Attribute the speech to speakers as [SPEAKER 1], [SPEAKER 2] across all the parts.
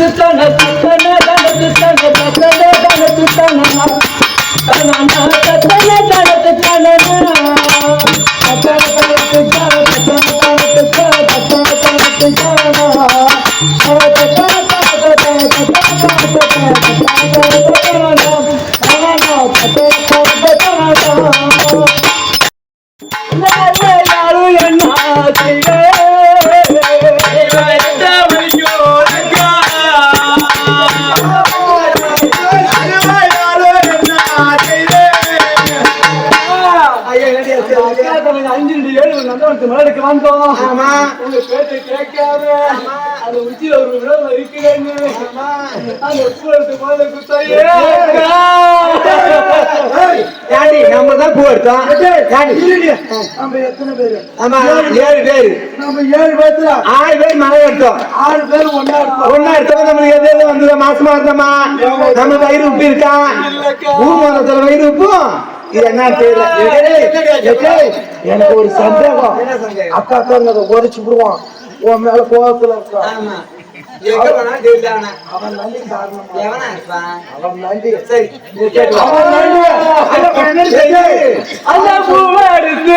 [SPEAKER 1] తన
[SPEAKER 2] తన
[SPEAKER 1] తన తన கேட்காம அந்த உச்சியில ஒரு விடம் இருக்கிறேன்னு அந்த பூரத்து போல குத்தாயே.
[SPEAKER 2] நம்ம தான் பூ எடுத்தோம்? ஏண்டி?
[SPEAKER 1] நம்ம எத்தனை பேரு?
[SPEAKER 2] ஆமா ஏழு. பேரு.
[SPEAKER 1] நம்ம ஏழு பேர்த்துல
[SPEAKER 2] ஆறு பேர் மழை எடுத்தோம்.
[SPEAKER 1] ஆறு பேர் ஒன்னா இருப்போம்
[SPEAKER 2] ஒன்னா எடுத்தவங்க நம்மளுக்கு எது எது வந்தது மாசமா இருந்தோமா நம்ம வயிறு உப்பு இருக்கா? ஊர்வலத்துல வயிறு உப்பும் இது என்ன தெரியல எனக்கு ஒரு சந்தேகம். அக்கா அக்கா உரைச்சு விடுவான். உன் மேல கோபத்துல இருக்கான்.
[SPEAKER 3] ஆமா. எங்க போனா தெரியல
[SPEAKER 2] அவன். நன்றி காரணமா?
[SPEAKER 3] எவனா இருப்பான்?
[SPEAKER 2] அவன் நன்றி
[SPEAKER 3] சரி.
[SPEAKER 2] அவன்
[SPEAKER 1] அந்த பூவை எடுத்து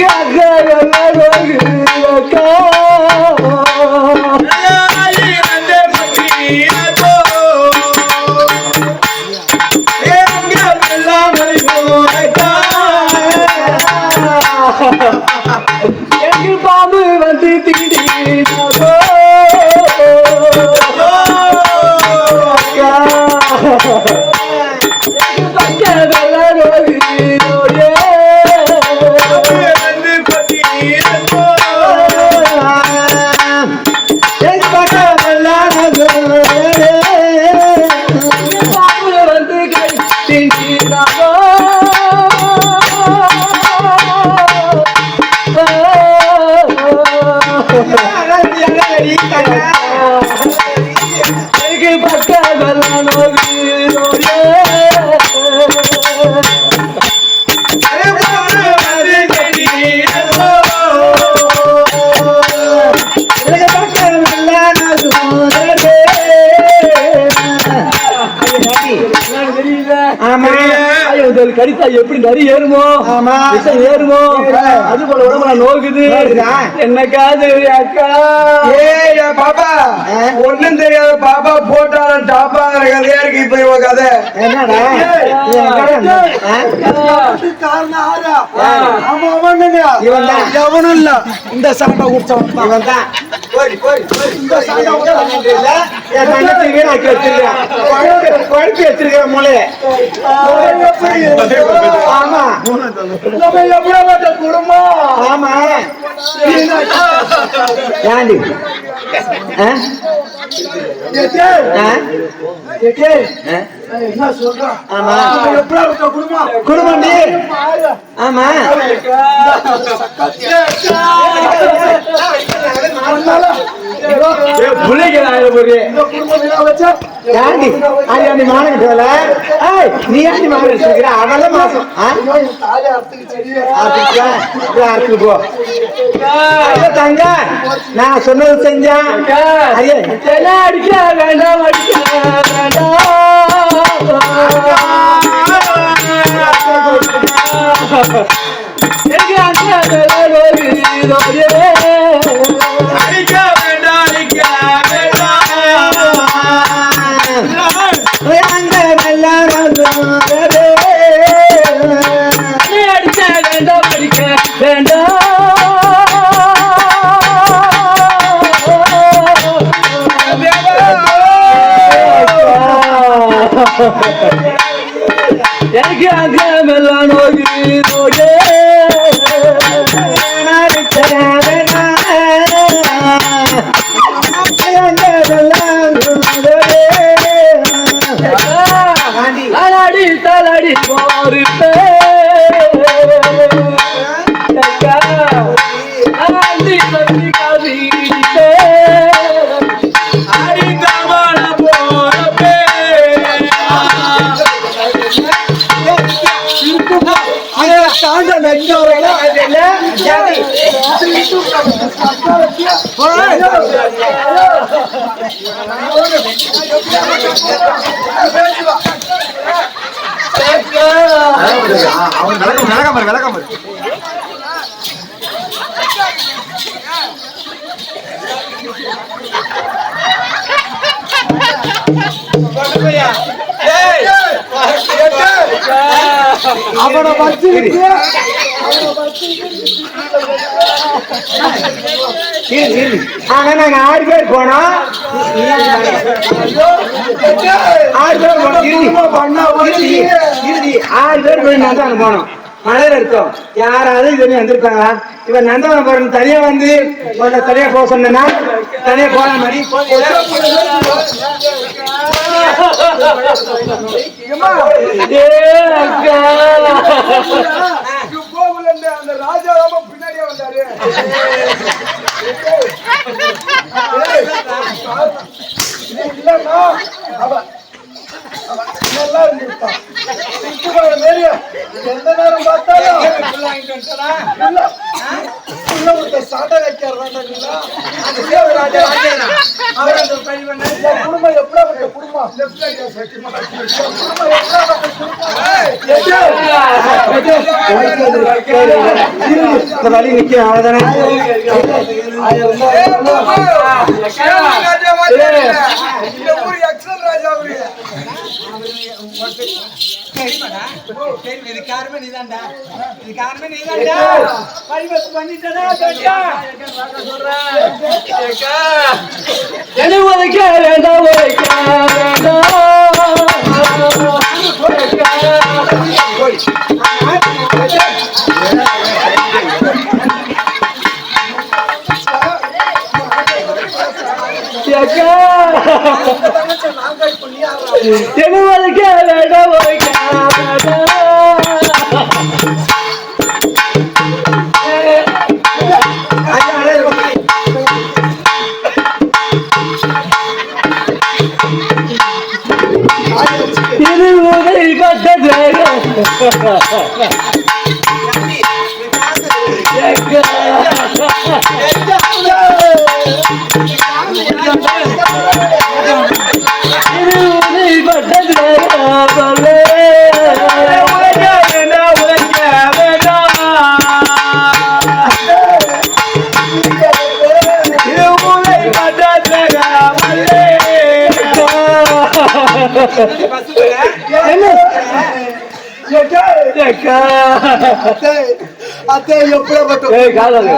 [SPEAKER 1] எங்கு கடித்தா எப்படி நரி ஏறுமோ. விஷம் ஏறுமோ? அது போல உடம்பு நான் நோக்குது.
[SPEAKER 2] நோக்குதா?
[SPEAKER 1] என்னக்கா தெரியுது அக்கா?
[SPEAKER 4] பாப்பா. ஒண்ணும் தெரியாத பாப்பா போட்டாலும் டாப்பா கதையா இருக்கு இப்ப இவ கதை.
[SPEAKER 2] என்னடா.
[SPEAKER 4] எவனும் இல்ல. இந்த சண்டை குடிச்சவன் தான்.
[SPEAKER 2] இவன் இந்த சண்டை வீணாக்கி வச்சிருக்கேன். குழப்பி- வச்சிருக்கேன் மூளையை. ஆமா.
[SPEAKER 4] நம்ம குடும்பம்
[SPEAKER 2] ஆமா. ஏண்டி
[SPEAKER 4] என்ன சொல்றான்
[SPEAKER 2] ஆமா
[SPEAKER 4] நம்ம குடும்பம்
[SPEAKER 2] குடும்பம் நீ ஆமா நீ தங்க நான் சொன்னது செஞ்சா
[SPEAKER 1] அடிக்க வேண்டாம் அடிக்க வேண்டாம்
[SPEAKER 3] அவன் விளக்கம் விளக்கம் பாரு, விளக்கம் பாரு.
[SPEAKER 1] அவனை வச்சிருக்கு
[SPEAKER 2] ஆனா நாங்க ஆறு பேர் போனோம் ஆறு பேர் போனோம் இறுதி. ஆறு பேர் போய் நந்தவனம் போனோம் மலையில இருக்கோம் யாராவது இது பண்ணி வந்திருக்காங்க இவன் நந்தவனம் போறோம் தனியா வந்து உன்னை தனியா போக சொன்னா தனியா போன மாதிரி
[SPEAKER 4] கோவில்
[SPEAKER 1] இல்லன்னா அவன் நல்லா மாரி எந்த நேரம் பார்த்தாலும் சாட்டை. இந்த குடும்பம் எப்படிப்பட்ட குடும்பம்? குடும்பம்
[SPEAKER 2] வழி நிக்க அவ்வளவுதானே
[SPEAKER 4] இந்த ஊர்
[SPEAKER 3] இது காரணமே நீதான்டா. இது காரணமே நீதான்டா. பரிவர்த்தனை பண்ணிட்டடா, தோட்டியா.
[SPEAKER 1] என்னை உதைக்க வேண்டாம் உதைக்க வேண்டாம் என்னை வேண்டாம் இது உதை கட்டது
[SPEAKER 2] அத்தை எப்படிப்பட்ட
[SPEAKER 1] ஏய் காதல்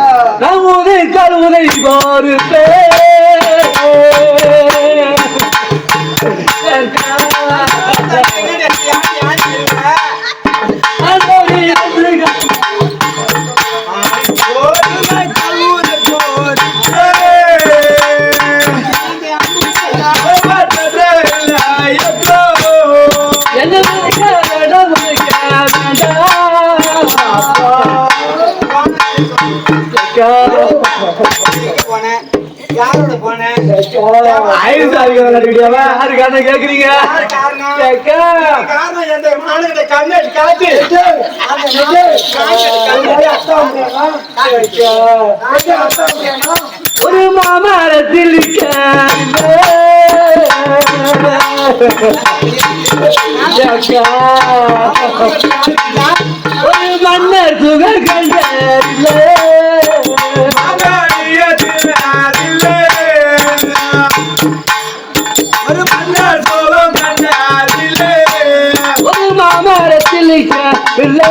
[SPEAKER 2] ஐந்து சாதிக்கிறவங்க நடிக்கிறவா யாரு காரணம் கேக்குறீங்க? ஒரு மாமரத்தில் ஒரு மன்னர் சுக கண்டில்லை மாமரத்தில் இல்லை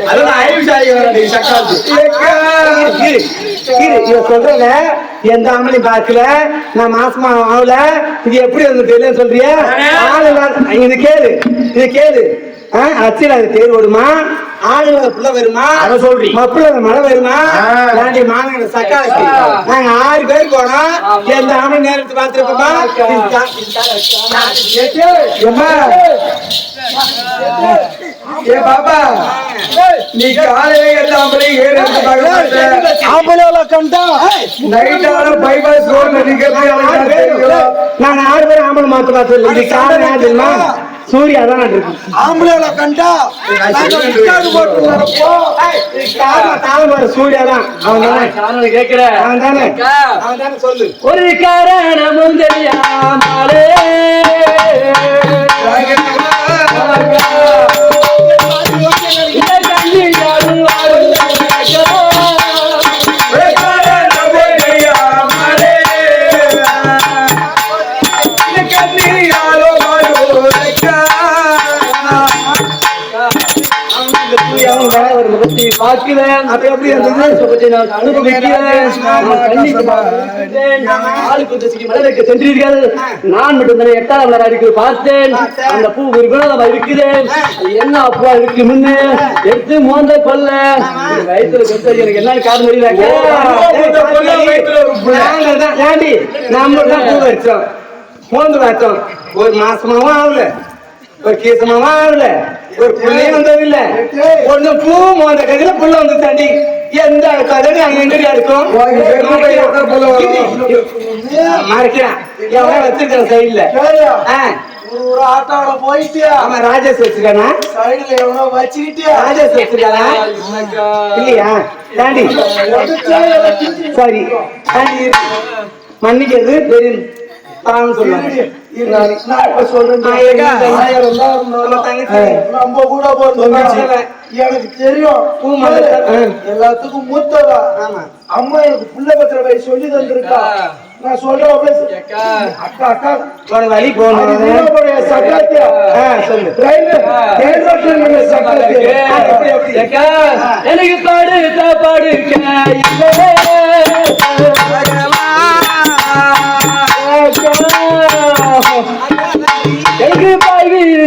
[SPEAKER 3] போற
[SPEAKER 2] இரு, இரு, இவ சொல்றேங்க எந்த ஆம்பளையும் பார்க்கல நான் மாசமா ஆகல இது எப்படி வந்து தெரியல சொல்றியா? இது கேளு இது கேளு. அச்சில அது தேர் ஓடுமா? ஆளு இல்லாத புள்ள வருமா?
[SPEAKER 4] அத சொல்றி.
[SPEAKER 2] மப்புல மழை வருமா. தாண்டி மாநகர சக்காலத்தி நாங்க ஆறு பேர் போனோம். எந்த ஆம்பளை நேரத்தை பார்த்துருப்போமா?
[SPEAKER 4] ஏ பாப்பா. நீ காலையில எல்லாமே ஏறு எடுத்து பார்க்க மாட்டே.
[SPEAKER 2] ஆம்பளை கண்டா
[SPEAKER 4] நைட் ஆனா பைபாஸ் ரோட்ல நிக்கிறது.
[SPEAKER 2] நான் ஆறு பேர் ஆம்பளை மாத்த பார்த்தது இது காரணம் தெரியுமா சூர்யா தான் இருக்கு
[SPEAKER 3] ஆம்பளைல கண்டா
[SPEAKER 2] சூர்யா தான் அவன் தானே.
[SPEAKER 1] காரணம் கேக்குற
[SPEAKER 2] அவன் தானே. அவன் தானே சொல்லு.
[SPEAKER 1] ஒரு காரணமும் தெரியாமலே. பார்க்கிறேன்.
[SPEAKER 2] அப்ப எப்படி?
[SPEAKER 1] சுகத்தை நான் அனுபவிக்கிறேன். மலருக்கு சென்றீர்கள். நான் மட்டும்தானே எட்டாம் மலர் அடிக்க பார்த்தேன். அந்த பூ ஒரு வினோதமா இருக்குது அது என்ன பூவா இருக்கு முன்னு? எடுத்து மோந்த கொல்ல. வயித்துல பெற்றது எனக்கு என்ன காரணம் தெரியல
[SPEAKER 2] நாங்கள் தான் ஏண்டி நம்ம தான் பூ வச்சோம். மோந்து வச்சோம் ஒரு மாசமாவும் ஆகல. ஒரு கீசமாவும் ஆகல. ஒரு புள்ளையும் வந்தது இல்ல ஒண்ணு பூ மோந்த கையில புள்ள வந்து தாண்டி எந்த கதடி அங்க எங்கடி இருக்கும்? மறைக்கிறான் எவன் வச்சிருக்கான் சைடுல.
[SPEAKER 3] ஒரு ஆட்டோட போயிட்டியா?
[SPEAKER 2] ஆமா ராஜேஷ் வச்சிருக்கானா?
[SPEAKER 3] சைடுல எவனோ வச்சுக்கிட்டியா?
[SPEAKER 2] ராஜேஷ் வச்சிருக்கானா? இல்லையா? தாண்டி. சரி. தாண்டி மன்னிக்கிறது தெரியும் சொல்லுவாங்க.
[SPEAKER 3] தான்
[SPEAKER 2] நம்ம
[SPEAKER 3] கூட போறது எனக்கு தெரியும். எல்லாத்துக்கும் மூத்தவா. அம்மா எனக்கு புள்ள பத்திர வை சொல்லி தந்திருக்கா. நான் சொல்றேன் அக்கா. அக்கா
[SPEAKER 2] ஒரு வழி போகணும்.
[SPEAKER 3] சக்காத்தியா
[SPEAKER 2] சொல்லு.
[SPEAKER 3] சக்காத்தியா
[SPEAKER 1] எனக்கு படுத்த படுக்க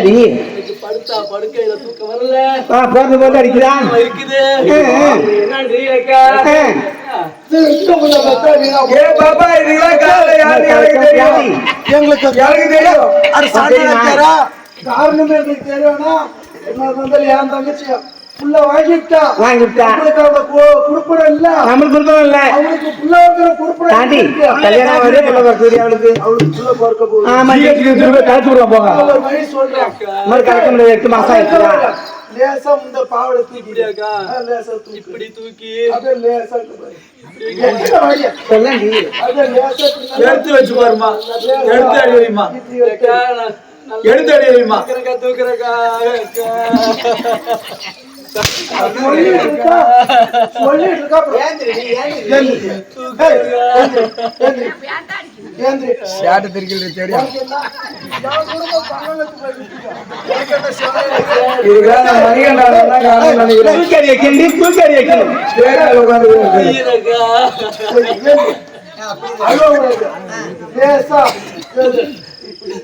[SPEAKER 2] என்னடி
[SPEAKER 1] படுத்தா படுக்கையில தூக்கம் வரல.
[SPEAKER 2] ஆ போறது போது அடிக்கிறான்.
[SPEAKER 1] இருக்குது.
[SPEAKER 4] எனக்கு தெரியும்?
[SPEAKER 2] எங்களுக்கு
[SPEAKER 4] தெரியும்?
[SPEAKER 3] காரணம் எங்களுக்கு தெரியும்னா என்ன என் தங்கச்சி புள்ள வாங்கிட்டா.
[SPEAKER 2] வாங்கிட்டான்
[SPEAKER 3] அவங்களுக்கு அவங்க கு- குடுப்படம் இல்ல.
[SPEAKER 2] நம்மளுக்கு இல்ல.
[SPEAKER 3] அவங்களுக்கு புள்ள வைக்கிற குடுப்படம்
[SPEAKER 2] தாண்டி
[SPEAKER 3] இருக்கு.
[SPEAKER 2] கல்யாணம் வருது புள்ள பிறக்குது அவளுக்கு
[SPEAKER 3] அவளுக்கு புள்ள பிறக்க போகுது.
[SPEAKER 2] ஆமா கழிச்சு விடுவோம் போங்க.
[SPEAKER 3] ஒரு வழி சொல்றேன்
[SPEAKER 2] மாதிரி கலக்க முடியாது எட்டு மாசம் ஆயிடுச்சு
[SPEAKER 3] லேசா இந்த பாவடை தூக்கி? லேசா தூக்கி.
[SPEAKER 1] இப்படி தூக்கி.
[SPEAKER 3] லேசா
[SPEAKER 4] எடுத்து வச்சு பாருமா எடுத்து அடி வைமா
[SPEAKER 3] இப்படி வைக்க.
[SPEAKER 1] அக்கா, நான் நல்லா
[SPEAKER 4] எடுத்து அடி வைமா
[SPEAKER 1] தூக்குறேக்கா,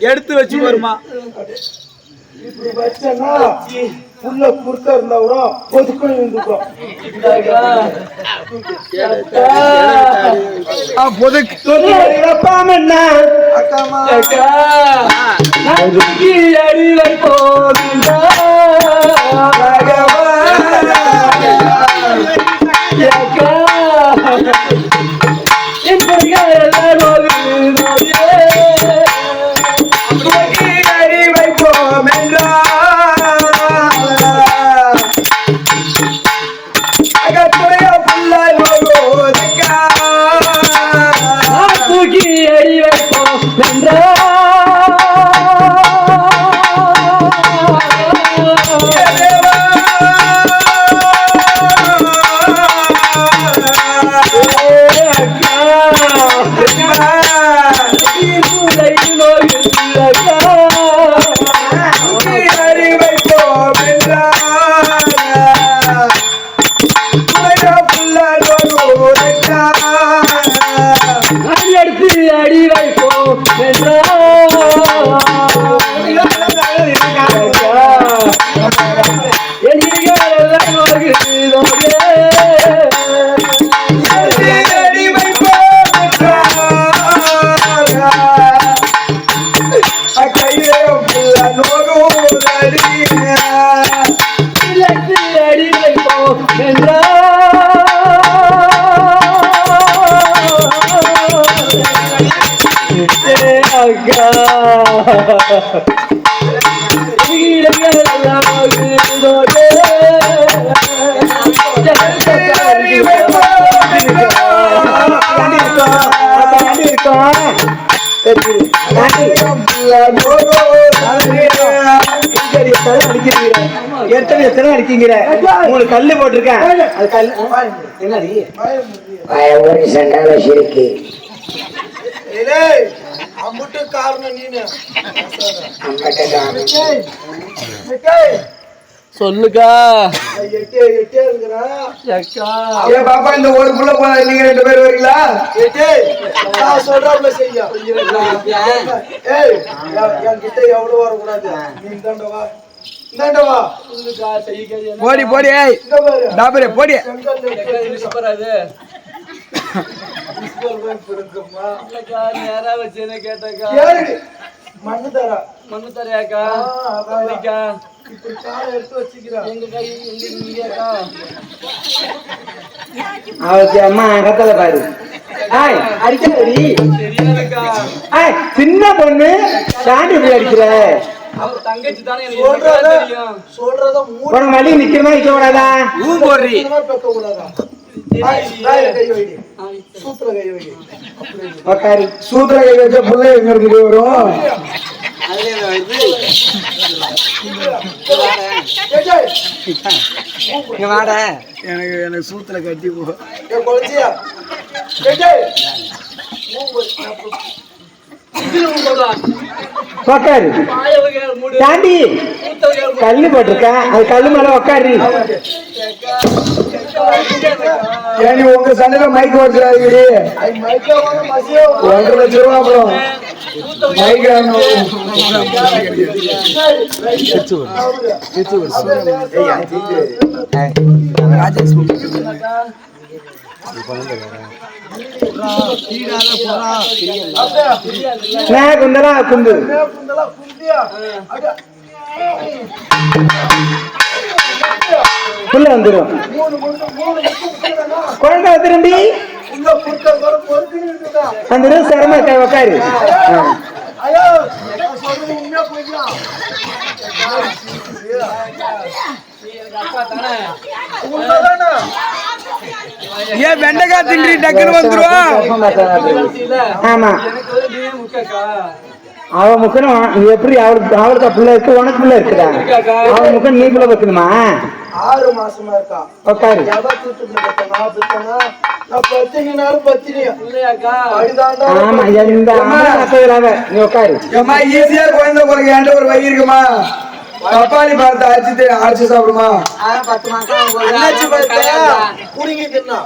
[SPEAKER 4] எடுத்து வச்சு வருமா?
[SPEAKER 3] இப்படி வச்சனா உள்ள குறுக்க இருந்தா கூட
[SPEAKER 2] தூக்கடி வைப்பாம என்ன?
[SPEAKER 3] அக்காமா
[SPEAKER 1] அக்கா.
[SPEAKER 2] எத்தனை அடிக்கிறீங்க எத்தனை எத்தனை அடிக்கிறீங்க மூணு கல்லு போட்டிருக்கேன் அது கல்லு என்னடி
[SPEAKER 5] ஒரு சண்டால சிரிக்கி
[SPEAKER 3] அம்புட்டு காரணம் நீனு.
[SPEAKER 1] சொல்லுக்கா.
[SPEAKER 3] எட்டே எட்டே
[SPEAKER 4] ஏ பாப்பா இந்த ஒரு புள்ள போல நீங்க ரெண்டு பேர் வரீங்களா
[SPEAKER 3] எட்டே நான் சொல்றாப்புல செய்ய. ஏய் என்- என்கிட்ட எவ்வளவு வரக்கூடாது? நீ இந்தாண்ட வா. இந்தாண்ட வா.
[SPEAKER 1] சொல்லுக்கா செய்ய
[SPEAKER 4] போடி போடி ஏய்.
[SPEAKER 3] இங்க பாரு.
[SPEAKER 4] டாபரே போடி.
[SPEAKER 3] மண்ணு தர
[SPEAKER 1] மண்ணு தரையாக்கா
[SPEAKER 3] ஆ, அதான்.
[SPEAKER 1] சரிக்கா
[SPEAKER 3] இப்படி காலை எடுத்து வச்சுக்கிறேன்
[SPEAKER 1] எங்க கை எங்க இங்கேக்கா
[SPEAKER 2] அவளுக்கு அம்மா கத்தல பாரு. ஆய் அடிக்கடி ஆய் சின்ன பொண்ணு. தாண்டி இப்படி அடிக்கிற.
[SPEAKER 1] தங்கச்சி தானே
[SPEAKER 3] சொல்றத சொல்றத
[SPEAKER 2] மடி நிக்கிறமா நிக்க கூடாதா
[SPEAKER 3] பெக்க கூடாதா
[SPEAKER 2] உக்காரு
[SPEAKER 4] சூத்திர கை வச்ச புள்ள எங்க இருந்து வரும் எனக்கு எனக்கு சூத்துல கட்டி போ
[SPEAKER 2] உக்காரு. தாண்டி கல்லு போட்டிருக்கேன். அது கல்லு மேல உக்காரு.
[SPEAKER 4] ஏன் உங்க சண்டையில மைக்
[SPEAKER 3] வாங்க.
[SPEAKER 4] ஒன்றரை லட்ச ரூபா அப்புறம்.
[SPEAKER 2] நான் குந்தலா குந்து. புள்ள வந்துரும். குழந்தை வந்துருண்டி
[SPEAKER 3] உள்ள
[SPEAKER 2] சிரம
[SPEAKER 3] ஐயோ நான் சொல்றது உண்மையா போய்யா
[SPEAKER 4] ஏன் வெண்டைக்காய் தின்றி டக்குன்னு வந்துருவான்
[SPEAKER 2] ஆமா முக்கணும் நீ எப்படி அவளுக்கு அவளுக்கு புள்ள இருக்கு உனக்கு புள்ள இருக்குதா? அவ முக்கம் நீ புள்ள வைக்கணுமா
[SPEAKER 3] ஆறு மாசமா இருக்கா?
[SPEAKER 2] உட்காரு ஆமா எந்த நீ உட்காரு
[SPEAKER 4] ஈஸியா குழந்தை பிறகு என்கிட்ட ஒரு வழி இருக்குமா? பப்பாளி பழத்தை அரைச்சு அரைச்சு சாப்பிடுமா?
[SPEAKER 3] புடுங்கி தின்னா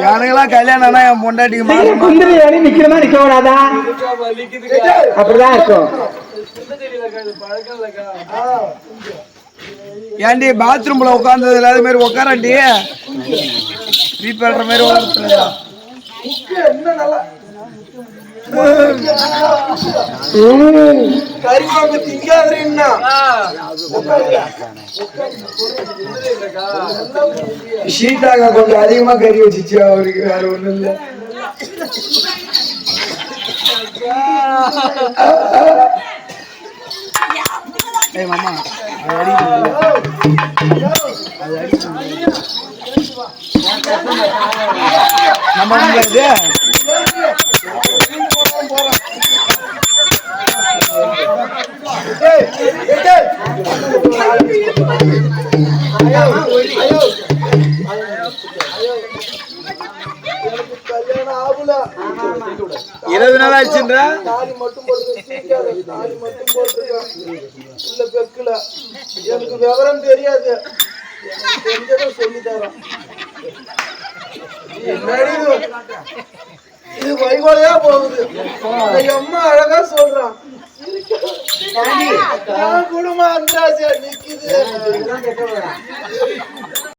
[SPEAKER 4] எனக்கெல்லாம் கல்யாணம்னா என் பொண்டாட்டிக்கு மாசம்
[SPEAKER 2] குந்திரி அணி நிக்கிறமா நிக்க கூடாதா? அப்படிதான் இருக்கும்.
[SPEAKER 4] ஏன்டி பாத்ரூம்ல உட்கார்ந்ததுல அது மாதிரி உட்காரண்டி? பண்ற மாதிரி உட்கார்ந்துருக்கியா?
[SPEAKER 3] என்ன நல்லா
[SPEAKER 2] ம்.
[SPEAKER 4] கொஞ்சம் அதிகமா கறி வச்சுச்சு அவருக்கு வேற ஒண்ணும் இல்ல ஏய் மாமா அது நம்ம இருபது நாள் ஆச்சுன்றா?
[SPEAKER 3] தாலி மட்டும் போட்டு சீக்காத தாலி மட்டும் போட்டுருக்கேன் உள்ள பெக்குல எனக்கு விவரம் தெரியாது தெரிஞ்சதை சொல்லி தரோம் இது வைகோலையா போகுது. அம்மா அழகா சொல்றான். குடும்பம் நிக்குது